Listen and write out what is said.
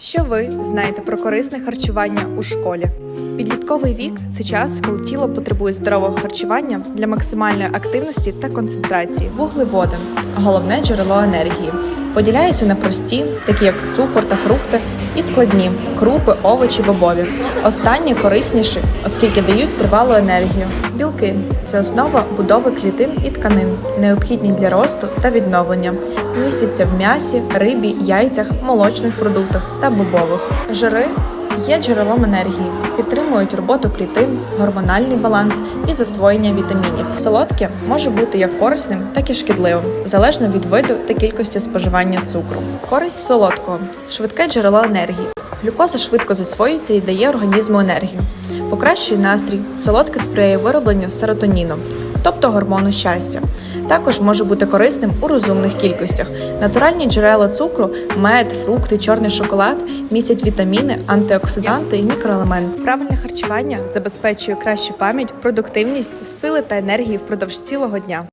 Що ви знаєте про корисне харчування у школі? Підлітковий вік це час, коли тіло потребує здорового харчування для максимальної активності та концентрації. Вуглеводи головне джерело енергії. Поділяються на прості, такі як цукор та фрукти, і складні крупи, овочі, бобові. Останні корисніші, оскільки дають тривалу енергію. Білки це основа будови клітин і тканин, необхідні для росту та відновлення. Місяця в м'ясі, рибі, яйцях, молочних продуктах та бобових. Жири є джерелом енергії, підтримують роботу клітин, гормональний баланс і засвоєння вітамінів. Солодке може бути як корисним, так і шкідливим, залежно від виду та кількості споживання цукру. Користь солодкого швидке джерело енергії. Глюкоза швидко засвоюється і дає організму енергію. Покращує настрій, солодке сприяє виробленню серотоніну, тобто гормону щастя. Також може бути корисним у розумних кількостях. Натуральні джерела цукру, мед, фрукти, чорний шоколад містять вітаміни, антиоксиданти і мікроелементи. Правильне харчування забезпечує кращу пам'ять, продуктивність, сили та енергії впродовж цілого дня.